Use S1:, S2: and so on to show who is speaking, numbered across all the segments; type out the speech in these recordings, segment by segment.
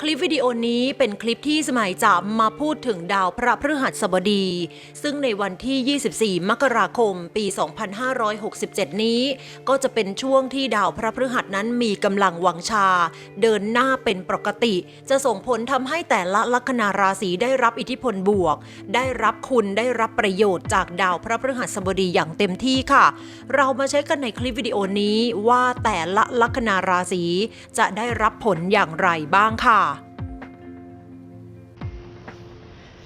S1: คลิปวิดีโอนี้เป็นคลิปที่สมัยจะมาพูดถึงดาวพระพฤหัสบดี ซึ่งในวันที่ 24 มกราคม ปี 2567 นี้ ก็จะเป็นช่วงที่ดาวพระพฤหัสนั้นมีกำลังวังชา เดินหน้าเป็นปกติ จะส่งผลทำให้แต่ละลัคนาราศีได้รับอิทธิพลบวก ได้รับคุณได้รับประโยชน์จากดาวพระพฤหัสบดีอย่างเต็มที่ค่ะ เรามาเช็คกันในคลิปวิดีโอนี้ว่าแต่ละลัคนาราศีจะได้รับผลอย่างไรบ้างค่ะ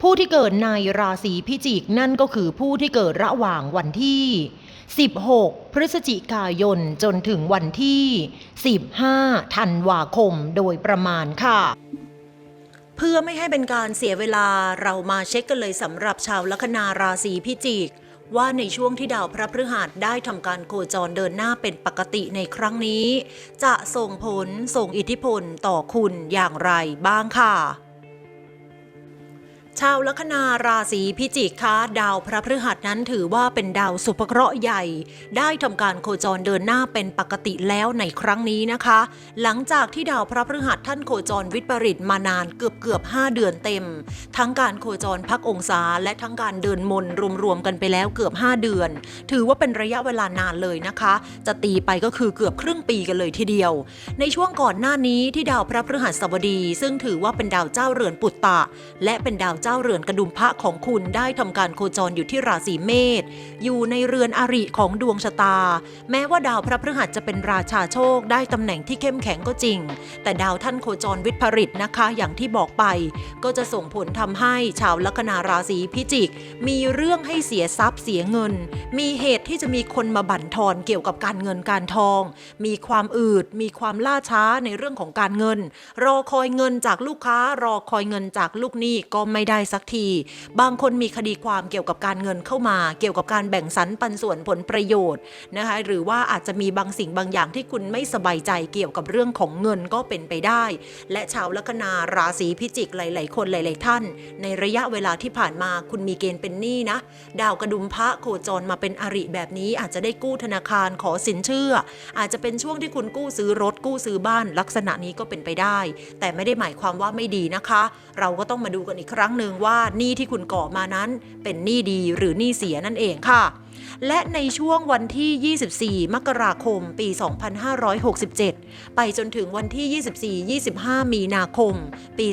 S1: ผู้ที่เกิดในราศีพิจิกนั่นก็คือผู้ที่เกิดระหว่างวันที่ 16 พฤศจิกายนจนถึงวันที่ 15 ธันวาคมโดยประมาณค่ะ เพื่อไม่ให้เป็นการเสียเวลาเรามาเช็คกันเลยสำหรับชาวลัคนาราศีพิจิก ว่าในช่วงที่ดาวพระพฤหัสได้ทำการโคจรเดินหน้าเป็นปกติในครั้งนี้ จะส่งผลส่งอิทธิพลต่อคุณอย่างไรบ้างค่ะ ชาวลัคนาราศีพิจิกคะดาวพระพฤหัสนั้นถือว่าเป็นดาวสุภเคราะห์ใหญ่ ได้ทำการโคจรเดินหน้าเป็นปกติแล้วในครั้งนี้นะคะ หลังจากที่ดาวพระพฤหัสท่านโคจรวิปริตมานานเกือบเกือบ5เดือนเต็ม ทั้งการโคจรพักองศาและทั้งการเดินมนรวมๆกันไปแล้วเกือบ 5 เดือน ถือว่าเป็นระยะเวลานานเลยนะคะ จะตีไปก็คือเกือบครึ่งปีกันเลยทีเดียว ในช่วงก่อนหน้านี้ที่ดาวพระพฤหัสบดี ซึ่งถือว่าเป็นดาวเจ้าเรือนปุตตะ และเป็นดาวเจ้าเรือนกระดุมพระของคุณได้ทำการโคจรอยู่ที่ราศีเมษอยู่ในเรือนอริของดวงชะตา แม้ว่าดาวพระพฤหัสจะเป็นราชาโชคได้ตำแหน่งที่เข้มแข็งก็จริง แต่ดาวท่านโคจรวิปริตนะคะอย่างที่บอกไป ก็จะส่งผลทำให้ชาวลัคนาราศีพิจิก มีเรื่องให้เสียทรัพย์เสียเงิน มีเหตุที่จะมีคนมาบั่นทอนเกี่ยวกับการเงินการทอง มีความอืด มีความล่าช้าในเรื่องของการเงิน รอคอยเงินจากลูกค้ารอคอยเงินจากลูกหนี้ก็ไม่ได้สักที บางคนมีคดีความเกี่ยวกับการเงินเข้ามา เกี่ยวกับการแบ่งสรรปันส่วนผลประโยชน์นะคะหรือว่าอาจจะมีบางสิ่งบางอย่างที่คุณไม่สบายใจเกี่ยวกับเรื่องของเงินก็เป็นไปได้ และชาวลัคนาราศีพิจิกหลาย ๆ คนหลาย ๆ ท่าน ในระยะเวลาที่ผ่านมาคุณมีเกณฑ์เป็นหนี้นะ ดาวกระดุมพระโคจรมาเป็นอริแบบนี้อาจจะได้กู้ธนาคารขอสินเชื่อ อาจจะเป็นช่วงที่คุณกู้ซื้อรถกู้ซื้อบ้านลักษณะนี้ก็เป็นไปได้ แต่ไม่ได้หมายความว่าไม่ดีนะคะ เราก็ต้องมาดูกันอีกครั้งหนึ่งว่าหนี้ที่คุณก่อมานั้น เป็นหนี้ดีหรือหนี้เสียนั่นเองค่ะ และในช่วงวันที่ 24 มกราคม ปี 2567 ไปจนถึงวันที่ 24-25 มีนาคม ปี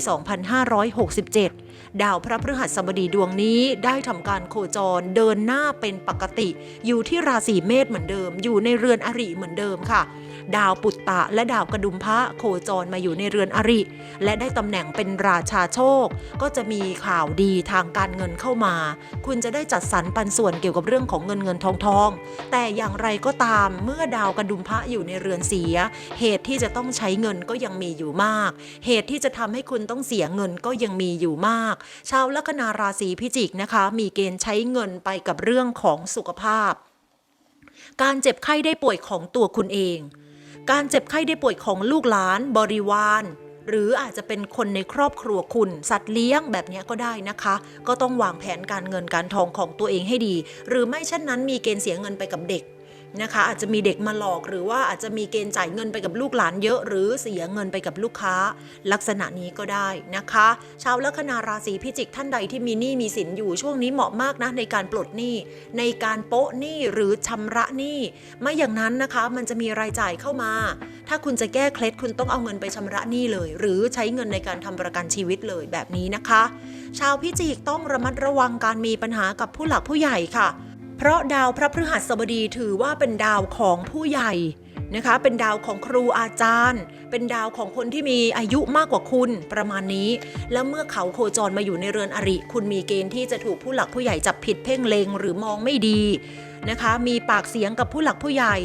S1: 2567ดาวพระพฤหัสบดีดวงนี้ได้ทำการโคจรเดินหน้าเป็นปกติ อยู่ที่ราศีเมษเหมือนเดิม อยู่ในเรือนอริเหมือนเดิมค่ะ ดาวปุตตะและดาวกระดุมพระโคจรมาอยู่ในเรือนอริ และได้ตำแหน่งเป็นราชาโชค ก็จะมีข่าวดีทางการเงินเข้ามา คุณจะได้จัดสรรปันส่วนเกี่ยวกับเรื่องของเงินเงินทองทอง แต่อย่างไรก็ตามเมื่อดาวกระดุมพระอยู่ในเรือนเสีย เหตุที่จะต้องใช้เงินก็ยังมีอยู่มาก เหตุที่จะทำให้คุณต้องเสียเงินก็ยังมีอยู่มาก ชาวลัคนาราศีพิจิกนะคะ มีเกณฑ์ใช้เงินไปกับเรื่องของสุขภาพ การเจ็บไข้ได้ป่วยของตัวคุณเอง การเจ็บไข้ได้ป่วยของลูกหลานบริวาร หรืออาจจะเป็นคนในครอบครัวคุณ สัตว์เลี้ยงแบบนี้ก็ได้นะคะ ก็ต้องวางแผนการเงินการทองของตัวเองให้ดี หรือไม่เช่นนั้นมีเกณฑ์เสียเงินไปกับเด็ก นะคะ อาจจะมีเด็กมาหลอกหรือว่าอาจจะมีเกณฑ์จ่ายเงินไปกับลูกหลานเยอะหรือเสียเงินไปกับลูกค้า ลักษณะนี้ก็ได้นะคะ ชาวลัคนาราศีพิจิกท่านใดที่มีหนี้มีสินอยู่ช่วงนี้เหมาะมากนะในการปลดหนี้ในการโปะหนี้หรือชำระหนี้ไม่อย่างนั้นนะคะมันจะมีรายจ่ายเข้ามา ถ้าคุณจะแก้เคล็ดคุณต้องเอาเงินไปชำระหนี้เลย หรือใช้เงินในการทำประกันชีวิตเลยแบบนี้นะคะ ชาวพิจิกต้องระมัดระวังการมีปัญหากับผู้หลักผู้ใหญ่ค่ะ เพราะดาวพระพฤหัสบดีถือว่าเป็นดาวของผู้ใหญ่นะคะ เป็นดาวของครูอาจารย์ เป็นดาวของคนที่มีอายุมากกว่าคุณประมาณนี้ แล้วเมื่อเขาโคจรมาอยู่ในเรือนอริ คุณมีเกณฑ์ที่จะถูกผู้หลักผู้ใหญ่จับผิดเพ่งเลงหรือมองไม่ดีนะคะ มีปากเสียงกับผู้หลักผู้ใหญ่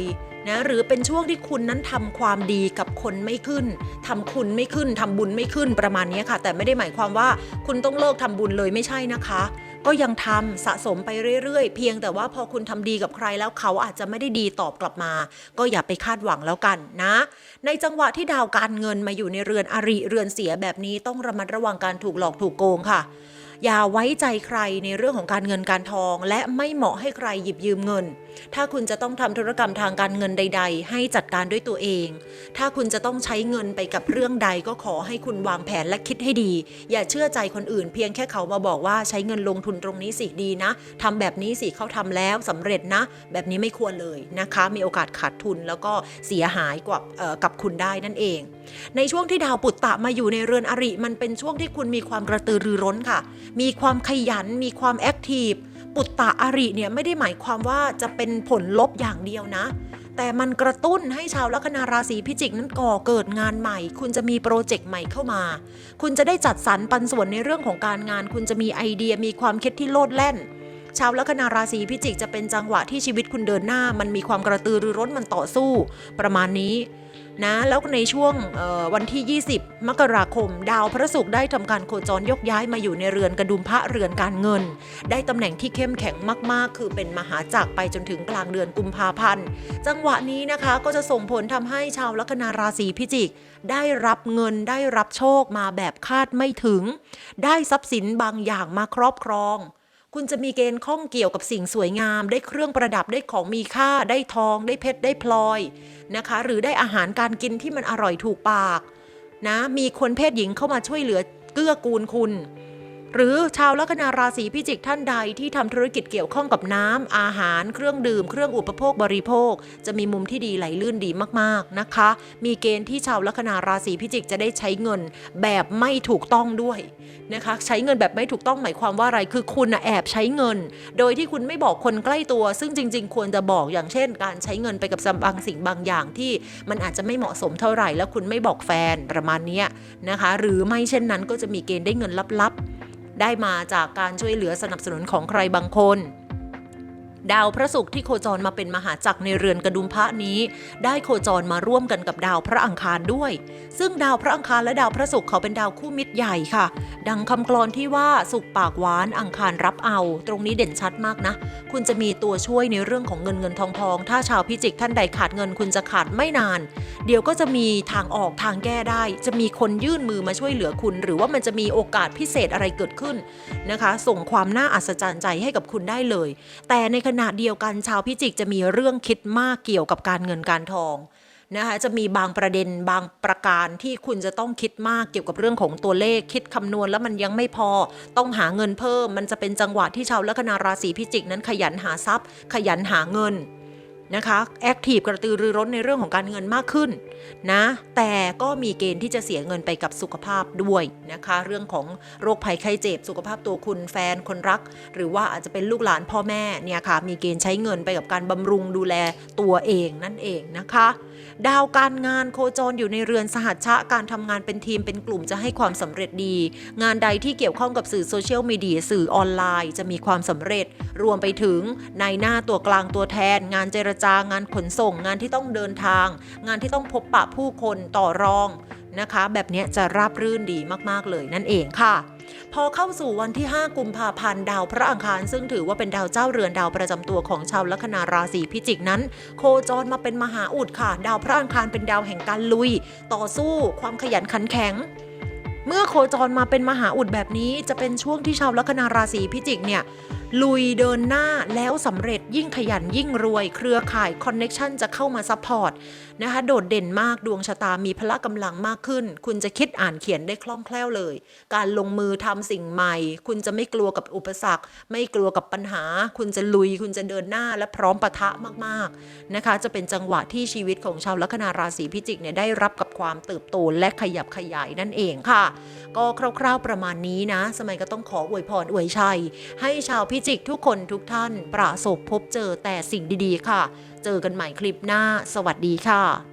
S1: นะหรือเป็นช่วงที่คุณนั้นทำความดีกับคนไม่ขึ้นทำคุณไม่ขึ้นทำบุญไม่ขึ้นประมาณนี้ค่ะ แต่ไม่ได้หมายความว่าคุณต้องเลิกทำบุญเลยไม่ใช่นะคะ ก็ยังทำสะสมไปเรื่อยๆ เพียงแต่ว่าพอคุณทำดีกับใครแล้วเขาอาจจะไม่ได้ดีตอบกลับมา ก็อย่าไปคาดหวังแล้วกันนะ ในจังหวะที่ดาวการเงินมาอยู่ในเรือนอริเรือนเสียแบบนี้ต้องระมัดระวังการถูกหลอกถูกโกงค่ะ อย่าไว้ใจใครในเรื่องของการเงินการทอง และไม่เหมาะให้ใครหยิบยืมเงิน ถ้าคุณจะต้องทำธุรกรรมทางการเงินใด ๆ ให้จัดการด้วยตัวเอง ถ้าคุณจะต้องใช้เงินไปกับเรื่องใดก็ขอให้คุณวางแผนและคิดให้ดี อย่าเชื่อใจคนอื่น เพียงแค่เขามาบอกว่าใช้เงินลงทุนตรงนี้สิดีนะทำแบบนี้สิเขาทำแล้วสำเร็จนะ แบบนี้ไม่ควรเลยนะคะ มีโอกาสขาดทุนแล้วก็เสียหายกว่ากับคุณได้นั่นเอง ในช่วงที่ดาวปุตตะมาอยู่ในเรือนอริ มันเป็นช่วงที่คุณมีความกระตือรือร้นค่ะ มีความขยัน มีความแอคทีฟ ปุตตะอริเนี่ยไม่ได้หมายความว่าจะเป็นผลลบอย่างเดียวนะ แต่มันกระตุ้นให้ชาวลัคนาราศีพิจิกนั้นก่อเกิดงานใหม่ คุณจะมีโปรเจกต์ใหม่เข้ามา คุณจะได้จัดสรรปันส่วนในเรื่องของการงาน คุณจะมีไอเดีย มีความคิดที่โลดแล่นชาวลัคนาราศีพิจิกจะเป็นจังหวะที่ชีวิตคุณเดินหน้า มันมีความกระตือรือร้นมันต่อสู้ ประมาณนี้ นะแล้วในช่วงวันที่ 20 มกราคม ดาวพระศุกร์ได้ทำการโคจรยกย้ายมาอยู่ในเรือนกระดุมพระเรือนการเงิน ได้ตำแหน่งที่เข้มแข็งมากๆ คือเป็นมหาจักรไปจนถึงกลางเดือนกุมภาพันธ์ จังหวะนี้นะคะก็จะส่งผลทำให้ชาวลัคนาราศีพิจิก ได้รับเงินได้รับโชคมาแบบคาดไม่ถึง ได้ทรัพย์สินบางอย่างมาครอบครอง คุณจะมีเกณฑ์ข้องเกี่ยวกับสิ่งสวยงาม ได้เครื่องประดับได้ของมีค่า ได้ทอง ได้เพชรได้พลอยนะคะ หรือได้อาหารการกินที่มันอร่อยถูกปากนะมีคนเพศหญิงเข้ามาช่วยเหลือเกื้อกูลคุณ หรือชาวลัคนาราศีพิจิกท่านใดที่ทำธุรกิจเกี่ยวข้องกับน้ำอาหาร เครื่องดื่ม เครื่องอุปโภคบริโภค จะมีมุมที่ดีไหลลื่นดีมาก ๆ นะคะ มีเกณฑ์ที่ชาวลัคนาราศีพิจิกจะได้ใช้เงินแบบไม่ถูกต้องด้วยนะคะ ใช้เงินแบบไม่ถูกต้องหมายความว่าอะไร คือคุณแอบใช้เงิน โดยที่คุณไม่บอกคนใกล้ตัว ซึ่งจริง ๆ ควรจะบอกอย่างเช่น การใช้เงินไปกับบางสิ่งบางอย่างที่มันอาจจะไม่เหมาะสมเท่าไหร่ แล้วคุณไม่บอกแฟนประมาณนี้นะคะ หรือไม่เช่นนั้นก็จะมีเกณฑ์ได้เงินลับๆ ได้มาจากการช่วยเหลือสนับสนุนของใครบางคน ดาวพระศุกร์ที่โคจรมาเป็นมหาจักรในเรือนกระดุมพระนี้ ได้โคจรมาร่วมกันกับดาวพระอังคารด้วย ซึ่งดาวพระอังคารและดาวพระศุกร์เขาเป็นดาวคู่มิตรใหญ่ค่ะ ดังคำกลอนที่ว่าสุกปากหวานอังคารรับเอา ตรงนี้เด่นชัดมากนะ คุณจะมีตัวช่วยในเรื่องของเงินเงินทองทอง ถ้าชาวพิจิกท่านใดขาดเงินคุณจะขาดไม่นาน เดี๋ยวก็จะมีทางออกทางแก้ได้ จะมีคนยื่นมือมาช่วยเหลือคุณ หรือว่ามันจะมีโอกาสพิเศษอะไรเกิดขึ้นนะคะ ส่งความน่าอัศจรรย์ใจให้กับคุณได้เลย แต่ในขณะเดียวกันชาวพิจิกจะมีเรื่องคิดมากเกี่ยวกับการเงินการทองนะคะจะมีบางประเด็นบางประการที่คุณจะต้องคิดมากเกี่ยวกับเรื่องของตัวเลขคิดคำนวณแล้วมันยังไม่พอต้องหาเงินเพิ่ม มันจะเป็นจังหวะที่ชาวลัคนาราศีพิจิกนั้นขยันหาทรัพย์ ขยันหาเงิน นะคะแอคทีฟกระตือรือร้นในเรื่องของการเงินมากขึ้นนะแต่ก็มีเกณฑ์ที่จะเสียเงินไปกับสุขภาพด้วยนะคะ เรื่องของโรคภัยไข้เจ็บ สุขภาพตัวคุณแฟนคนรัก หรือว่าอาจจะเป็นลูกหลานพ่อแม่เนี่ยค่ะมีเกณฑ์ใช้เงินไปกับการบำรุงดูแลตัวเองนั่นเองนะคะ ดาวการงานโคจรอยู่ในเรือนสหัชชะการทำงานเป็นทีมเป็นกลุ่มจะให้ความสำเร็จดี งานใดที่เกี่ยวข้องกับสื่อโซเชียลมีเดียสื่อออนไลน์ จะมีความสำเร็จ รวมไปถึงในหน้าตัวกลางตัวแทน งานเจรจางานขนส่ง งานที่ต้องเดินทาง งานที่ต้องพบปะผู้คนต่อรองนะคะ แบบนี้จะราบรื่นดีมากๆเลยนั่นเองค่ะพอเข้าสู่วันที่ 5 กุมภาพันธ์ดาวพระอังคาร ซึ่งถือว่าเป็นดาวเจ้าเรือนดาวประจำตัวของชาวลัคนาราศีพิจิกนั้น โคจรมาเป็นมหาอุดค่ะ ดาวพระอังคารเป็นดาวแห่งการลุย ต่อสู้ ความขยันขันแข็ง เมื่อโคจรมาเป็นมหาอุดแบบนี้ จะเป็นช่วงที่ชาวลัคนาราศีพิจิกเนี่ย ลุยเดินหน้าแล้วสำเร็จยิ่งขยันยิ่งรวย เครือข่ายคอนเน็ชันจะเข้ามาซัพพอร์ตนะคะโดดเด่นมากดวงชะตามีพละกำลังมากขึ้น คุณจะคิดอ่านเขียนได้คล่องแคล่วเลย การลงมือทำสิ่งใหม่ คุณจะไม่กลัวกับอุปสรรค ไม่กลัวกับปัญหา คุณจะลุย คุณจะเดินหน้าและพร้อมปะทะมากๆนะคะ จะเป็นจังหวะที่ชีวิตของชาวลัคนาราศีพิจิกเนี่ยได้รับกับความเติบโตและขยับขยายนั่นเองค่ะ ก็คร่าวๆประมาณนี้นะ สมัยก็ต้องขออวยพรอวยชัย ให้ชาวพิจิกทุกคนทุกท่าน ประสบพบเจอแต่สิ่งดีๆ ค่ะ เจอกันใหม่คลิปหน้า สวัสดีค่ะ